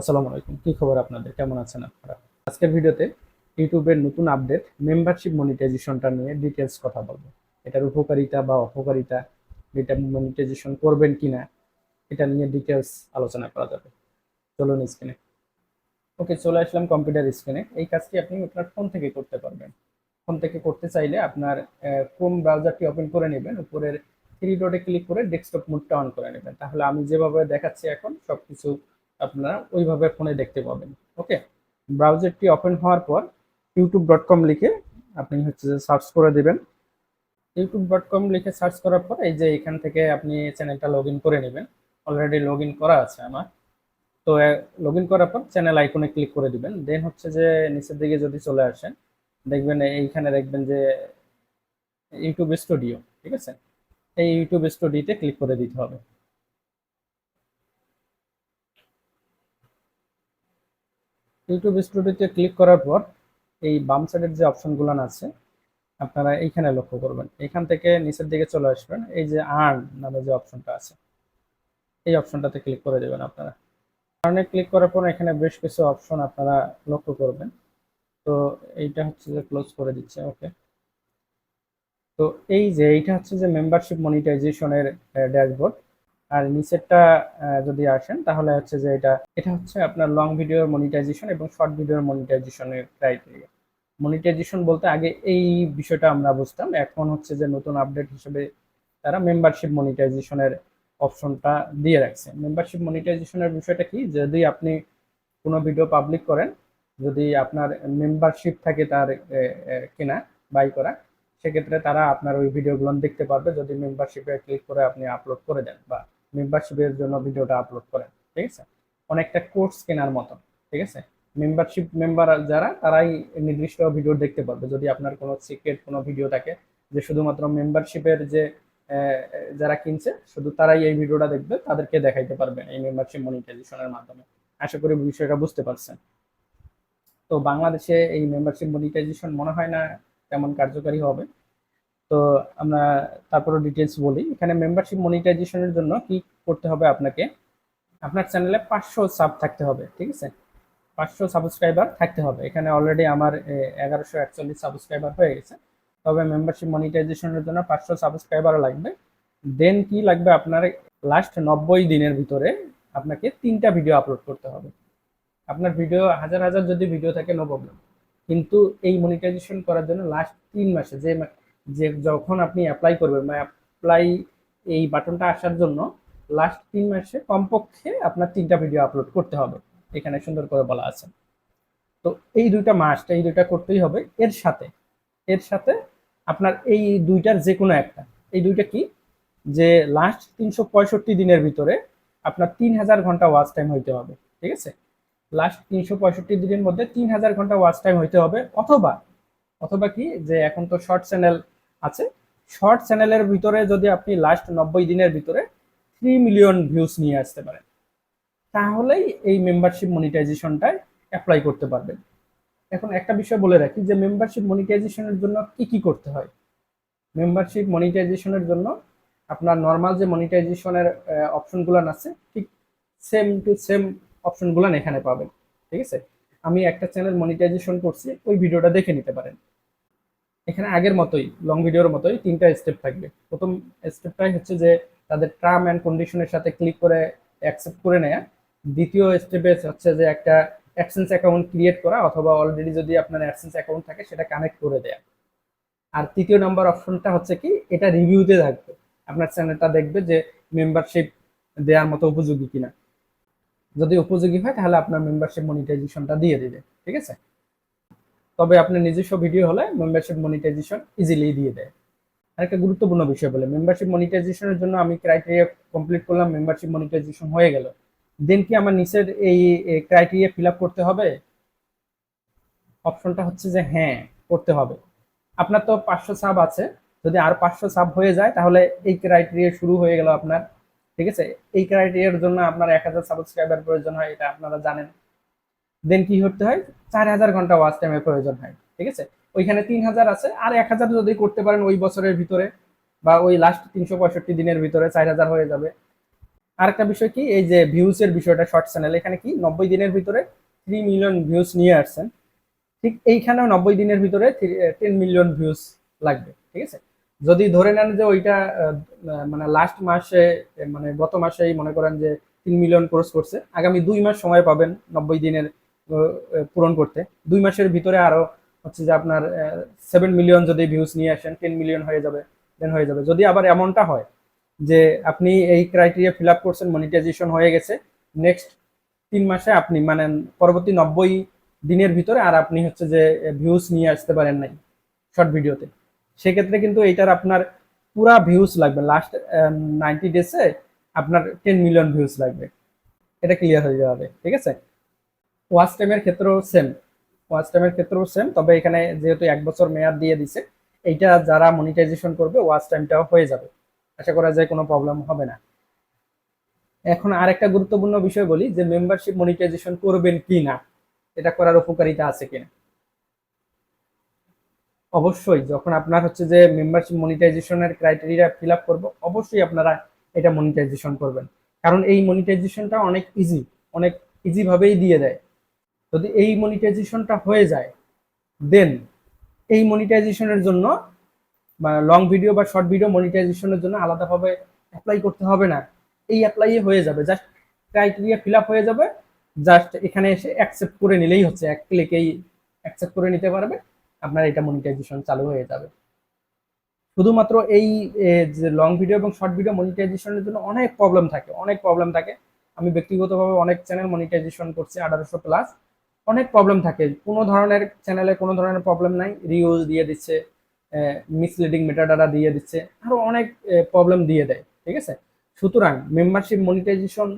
আসসালামু আলাইকুম। কি খবর আপনাদের? কেমন আছেন আপনারা? আজকের ভিডিওতে ইউটিউবের নতুন আপডেট মেম্বারশিপ মনিটাইজেশনটা নিয়ে ডিটেলস কথা বলব। এটার উপকারিতা বা অপকারিতা, এটা মনিটাইজেশন করবেন কিনা, এটা নিয়ে ডিটেলস আলোচনা করা যাবে। চলুন স্ক্রিনে ওকে চলে আসলাম কম্পিউটার স্ক্রিনে এই কাজটি আপনি আপনার ফোন থেকে করতে পারবেন। ফোন থেকে করতে চাইলে আপনার কোন ব্রাউজারটি ওপেন করে নেবেন। উপরের থ্রি ডটে ক্লিক করে ডেস্কটপ মোডটা অন করে নেবেন। তাহলে আমি যেভাবে দেখাচ্ছি এখন, সবকিছু আপনারা ওইভাবে ফোনে দেখতে পাবেন, ওকে? ব্রাউজারটি ওপেন হওয়ার পর ইউটিউব ডট কম লিখে আপনি হচ্ছে যে সার্চ করে দেবেন। ইউটিউব ডট কম লিখে সার্চ করার পর এই যে এখান থেকে আপনি চ্যানেলটা লগ করে নেবেন অলরেডি লগ করা আছে আমার। তো লগ ইন করার পর চ্যানেল আইকনে ক্লিক করে দিবেন দেন হচ্ছে যে নিচের দিকে যদি চলে আসেন, দেখবেন এইখানে দেখবেন যে ইউটিউব স্টুডিও ঠিক আছে? এই ইউটিউব স্টুডিওতে ক্লিক করে দিতে হবে। ইউটিউব স্টুডিওতে ক্লিক করার পর এই বাম সাইডের যে অপশনগুলো আছে, আপনারা এইখানে লক্ষ্য করবেন। এখান থেকে নিচের দিকে চলে আসবেন। এই যে আর্ন নামে যে অপশনটা আছে, এই অপশনটাতে ক্লিক করে দেবেন আপনারা। আর্নে ক্লিক করার পর এখানে বেশ কিছু অপশন আপনারা লক্ষ্য করবেন। তো এইটা হচ্ছে যে ক্লোজ করে দিচ্ছে ওকে তো এই যে এইটা হচ্ছে যে মেম্বারশিপ মনিটাইজেশনের ড্যাশবোর্ড আর নিচেরটা যদি আসেন, তাহলে হচ্ছে যে এটা এটা হচ্ছে আপনার লং ভিডিওর মনিটাইজেশন এবং শর্ট ভিডিওর মনিটাইজেশনের ক্রাইটেরিয়া মনিটাইজেশন বলতে আগে এই বিষয়টা আমরা বুঝতাম, এখন হচ্ছে যে নতুন আপডেট হিসেবে তারা মেম্বারশিপ মনিটাইজেশনের অপশনটা দিয়ে রাখছে। মেম্বারশিপ মনিটাইজেশনের বিষয়টা কি? যদি আপনি কোনো ভিডিও পাবলিক করেন, যদি আপনার মেম্বারশিপ থাকে তার কেনা বাই করা, সেক্ষেত্রে তারা আপনার ওই ভিডিওগুলো দেখতে পারবে, যদি মেম্বারশিপে ক্লিক করে আপনি আপলোড করে দেন বা মেম্বারশিপের জন্য ভিডিওটা আপলোড করেন, ঠিক আছে? অনেকটা কোর্স কেনার মতো ঠিক আছে? মেম্বারশিপ মেম্বার যারা, তারাই নির্দিষ্ট ভিডিও দেখতে পারবে। যদি আপনার কোনো সিক্রেট কোনো ভিডিও থাকে যে শুধুমাত্র মেম্বারশিপের যে যারা কিনছে, শুধু তারাই এই ভিডিওটা দেখবে, তাদেরকে দেখাইতে পারবেন এই মেম্বারশিপ মনিটাইজেশনের মাধ্যমে। আশা করি বিষয়টা বুঝতে পারছেন। তো বাংলাদেশে এই মেম্বারশিপ মনিটাইজেশন মনে হয় না তেমন কার্যকারী হবে। তো আমরা তারপরে ডিটেলস বলি। এখানে মেম্বারশিপ মনিটাইজেশনের জন্য কি করতে হবে আপনাকে? আপনার চ্যানেলে পাঁচশো সাব থাকতে হবে, ঠিক আছে? পাঁচশো সাবস্ক্রাইবার থাকতে হবে। এখানে অলরেডি আমার এগারোশো একচল্লিশ সাবস্ক্রাইবার হয়ে গেছে। তবে মেম্বারশিপ মনিটাইজেশনের জন্য পাঁচশো সাবস্ক্রাইবারও লাগবে। দেন কি লাগবে আপনার? লাস্ট নব্বই দিনের ভিতরে আপনাকে তিনটা ভিডিও আপলোড করতে হবে। আপনার ভিডিও হাজার হাজার যদি ভিডিও থাকে নো প্রবলেম কিন্তু এই মনিটাইজেশন করার জন্য লাস্ট তিন মাসে, যে যে যখন আপনি অ্যাপ্লাই করবেন মানে অ্যাপ্লাই এই বাটনটা আসার জন্য লাস্ট তিন মাসে কমপক্ষে আপনার তিনটা ভিডিও আপলোড করতে হবে। এখানে সুন্দর করে বলা আছে। তো এই দুইটা মাসটা এই দুইটা করতেই হবে। এর সাথে এর সাথে আপনার এই দুইটার যে কোনো একটা, এই দুইটা কি? যে লাস্ট তিনশো পঁয়ষট্টি দিনের ভিতরে আপনার তিন হাজার ঘণ্টা ওয়াচ টাইম হইতে হবে, ঠিক আছে? লাস্ট তিনশো পঁয়ষট্টি দিনের মধ্যে তিন হাজার ঘণ্টা ওয়াচ টাইম হইতে হবে। অথবা অথবা কি? যে এখন তো শর্ট চ্যানেল আছে। শর্ট চ্যানেলের ভিতরে যদি আপনি লাস্ট নব্বই দিনের ভিতরে থ্রি মিলিয়ন ভিউজ নিয়ে আসতে পারেন, তাহলেই এই মেম্বারশিপ মনিটাইজেশনটায় অ্যাপ্লাই করতে পারবেন। এখন একটা বিষয় বলে রাখি যে মেম্বারশিপ মনিটাইজেশনের জন্য কি কি করতে হয়? মেম্বারশিপ মনিটাইজেশনের জন্য আপনার নর্মাল যে মনিটাইজেশনের অপশনগুলো আছে, ঠিক সেম টু সেম অপশনগুলো এখানে পাবেন। ঠিক আছে? আমি একটা চ্যানেল মনিটাইজেশন করছি, ওই ভিডিওটা দেখে নিতে পারেন। এখানে আগের মতোই লং ভিডিওর মতোই তিনটা স্টেপ থাকবে। প্রথম স্টেপটাই হচ্ছে যে তাদের টার্ম অ্যান্ড কন্ডিশনের সাথে ক্লিক করে অ্যাকসেপ্ট করে নেয়া। দ্বিতীয় স্টেপে হচ্ছে যে একটা অ্যাকসেন্স অ্যাকাউন্ট ক্রিয়েট করা অথবা অলরেডি যদি আপনার অ্যাকসেন্স অ্যাকাউন্ট থাকে সেটা কানেক্ট করে দেয়া। আর তৃতীয় নাম্বার অপশনটা হচ্ছে কি, এটা রিভিউতে থাকবে। আপনার চ্যানেলটা দেখবে যে মেম্বারশিপ দেওয়ার মতো উপযোগী কিনা। যদি উপযোগী হয় তাহলে আপনার মেম্বারশিপ মনিটাইজেশনটা দিয়ে দিবে, ঠিক আছে? তবে আপনার নিজস্ব ভিডিও হলে মেম্বারশিপ মনিটাইজেশন ইজিলি দিয়ে দেয়। আরেকটা গুরুত্বপূর্ণ বিষয় বলে মেম্বারশিপ মনিটাইজেশনের জন্য আমি ক্রাইটেরিয়া কমপ্লিট করলাম মেম্বারশিপ মনিটাইজেশন হয়ে গেল। দেন কি আমার নিচের এই ক্রাইটেরিয়া ফিল করতে হবে? অপশনটা হচ্ছে যে হ্যাঁ করতে হবে। আপনার তো পাঁচশো সাব আছে, যদি আর পাঁচশো সাব হয়ে যায়, তাহলে এই ক্রাইটেরিয়া শুরু হয়ে গেল আপনার। ঠিক আছে? এই ক্রাইটেরিয়ার জন্য আপনার এক হাজার সাবস্ক্রাইবার প্রয়োজন হয়, এটা আপনারা জানেন। দেন কি করতে হয়? চার হাজার ঘণ্টা ওয়াচ টাইমের প্রয়োজন হয়, ঠিক আছে? ওইখানে তিন হাজার আছে, আর এক হাজার যদি করতে পারেন ওই বছরের ভিতরে বা ওই লাস্ট তিনশো পঁয়ষট্টি দিনের ভিতরে চার হাজার হয়ে যাবে। আরেকটা বিষয় কি, এই যে ভিউজ এর বিষয়টা শর্ট চ্যানেল এখানে কি নব্বই দিনের ভিতরে থ্রি মিলিয়ন ভিউজ নিয়ে আসছেন, ঠিক এইখানেও নব্বই দিনের ভিতরে টেন মিলিয়ন ভিউজ লাগবে, ঠিক আছে? যদি ধরে নেন যে ওইটা মানে লাস্ট মাসে মানে গত মাসেই মনে করেন যে তিন মিলিয়ন ক্রস করছে, আগামী দুই মাস সময় পাবেন নব্বই দিনের পূরণ করতে। দুই মাসের ভিতরে আরও হচ্ছে যে আপনার সেভেন মিলিয়ন যদি ভিউজ নিয়ে আসেন টেন মিলিয়ন হয়ে যাবে দেন হয়ে যাবে। যদি আবার এমনটা হয় যে আপনি এই ক্রাইটেরিয়া ফিল আপ করছেন মনিটাইজেশন হয়ে গেছে নেক্সট তিন মাসে আপনি মানে পরবর্তী নব্বই দিনের ভিতরে আর আপনি হচ্ছে যে ভিউজ নিয়ে আসতে পারেন নাই শর্ট ভিডিওতে সেক্ষেত্রে কিন্তু এইটার আপনার পুরা ভিউজ লাগবে। লাস্ট নাইনটি ডেসে আপনার টেন মিলিয়ন ভিউজ লাগবে। এটা ক্লিয়ার হয়ে যাবে, ঠিক আছে? ওয়াচ টাইমের ক্ষেত্রেও সেম ওয়াচ টাইমের ক্ষেত্রেও সেম তবে এখানে যেহেতু এক বছর মেয়াদ দিয়ে দিছে, এইটা যারা মনিটাইজেশন করবে, ওয়াচ টাইমটাও হয়ে যাবে। আশা করা যায় কোনো প্রবলেম হবে না। এখন আরেকটা গুরুত্বপূর্ণ বিষয় বলি, যে মেম্বারশিপ মনিটাইজেশন করবেন কি না, এটা করার উপকারিতা আছে কিনা অবশ্যই, যখন আপনার হচ্ছে যে মেম্বারশিপ মনিটাইজেশনের ক্রাইটেরিয়া ফিল আপ করব, অবশ্যই আপনারা এটা মনিটাইজেশন করবেন। কারণ এই মনিটাইজেশনটা অনেক ইজি অনেক ইজিভাবেই দিয়ে দেয়। যদি এই মনিটাইজেশনটা হয়ে যায় দেন এই মনিটাইজেশনের জন্য বা লং ভিডিও বা শর্ট ভিডিও মনিটাইজেশনের জন্য আলাদাভাবে অ্যাপ্লাই করতে হবে না। এই অ্যাপ্লাই হয়ে যাবে। জাস্ট ক্রাইটেরিয়া ফিল আপ হয়ে যাবে। জাস্ট এখানে এসে অ্যাকসেপ্ট করে নিলেই হচ্ছে। এক ক্লিকেই অ্যাকসেপ্ট করে নিতে পারবে। আপনার এটা মনিটাইজেশন চালু হয়ে যাবে। শুধুমাত্র এই যে লং ভিডিও এবং শর্ট ভিডিও মনিটাইজেশনের জন্য অনেক প্রবলেম থাকে। অনেক প্রবলেম থাকে। আমি ব্যক্তিগতভাবে অনেক চ্যানেল মনিটাইজেশন করছি, আঠারোশো প্লাস অনেক প্রবলেম থাকে। কোনো ধরনের চ্যানেলে কোনো ধরনের প্রবলেম নাই। রিউজ দিয়ে দিচ্ছে মিসলিডিং মেটাডাটা দিয়ে দিচ্ছে, আরও অনেক প্রবলেম দিয়ে দেয়, ঠিক আছে? সুতরাং মেম্বারশিপ মনিটাইজেশন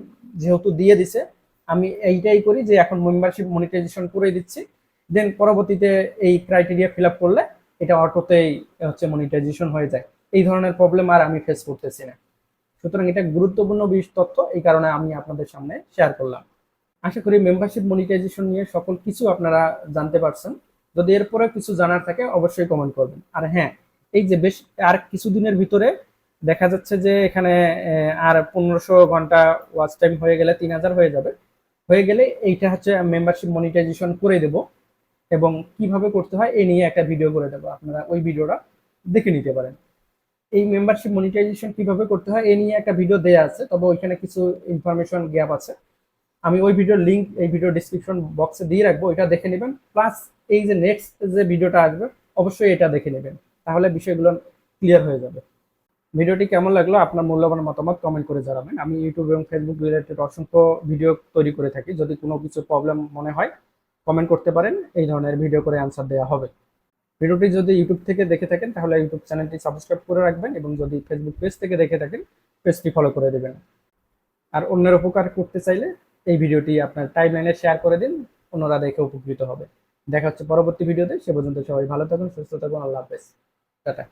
যেহেতু দিয়ে দিছে, আমি এইটাই করি যে এখন মেম্বারশিপ মনিটাইজেশন করে দিচ্ছি। দেন পরবর্তীতে এই ক্রাইটেরিয়া ফিল করলে এটা অটোতেই হচ্ছে মনিটাইজেশন হয়ে যায়। এই ধরনের প্রবলেম আর আমি ফেস করতেছি না। সুতরাং এটা গুরুত্বপূর্ণ বিষ তথ্য, এই কারণে আমি আপনাদের সামনে শেয়ার করলাম। আশা করি মেম্বারশিপ মনিটাইজেশন নিয়ে সকল কিছু আপনারা জানতে পারছেন। যদি এরপরে কিছু জানার থাকে, অবশ্যই কমেন্ট করবেন। আর হ্যাঁ এই যে বেশ আর কিছুদিনের ভিতরে দেখা যাচ্ছে যে এখানে আর পনেরোশো ঘণ্টা ওয়াচ টাইম হয়ে গেলে তিন হাজার হয়ে যাবে। হয়ে গেলে এইটা হচ্ছে মেম্বারশিপ মনিটাইজেশন করে দেব এবং কীভাবে করতে হয় এই নিয়ে একটা ভিডিও করে দেবো। আপনারা ওই ভিডিওটা দেখে নিতে পারেন। এই মেম্বারশিপ মনিটাইজেশন কীভাবে করতে হয় এই নিয়ে একটা ভিডিও দেয়া আছে, তবে ওইখানে কিছু ইনফরমেশন গ্যাপ আছে। আমি ওই ভিডিওর লিংক এই ভিডিও ডিসক্রিপশন বক্সে দিয়ে রাখব এটা দেখে নেবেন প্লাস এই যে নেক্সট যে ভিডিওটা আসবে, অবশ্যই এটা দেখে নেবেন, তাহলে বিষয়গুলো ক্লিয়ার হয়ে যাবে। ভিডিওটি কেমন লাগল, আপনার মূল্যবান মতামত কমেন্ট করে জানাবেন। আমি ইউটিউব এবং ফেসবুক রিলেটেড অসংখ্য ভিডিও তৈরি করে থাকি, যদি কোনো কিছু প্রবলেম মনে হয় কমেন্ট করতে পারেন, এই ধরনের ভিডিও করে অ্যান্সার দেওয়া হবে। ভিডিওটি যদি ইউটিউব থেকে দেখে থাকেন, তাহলে ইউটিউব চ্যানেলটি সাবস্ক্রাইব করে রাখবেন এবং যদি ফেসবুক পেজ থেকে দেখে থাকেন পেজটি ফলো করে দেবেন। আর অন্যের উপকার করতে চাইলে এই ভিডিওটি আপনার টাইমলাইনে শেয়ার করে দিন, অন্যরা দেখে উপকৃত হবে। দেখা হচ্ছে পরবর্তী ভিডিওতে, সে পর্যন্ত সবাই ভালো থাকুন, সুস্থ থাকুন, আল্লাহ হাফেজ। টাটা।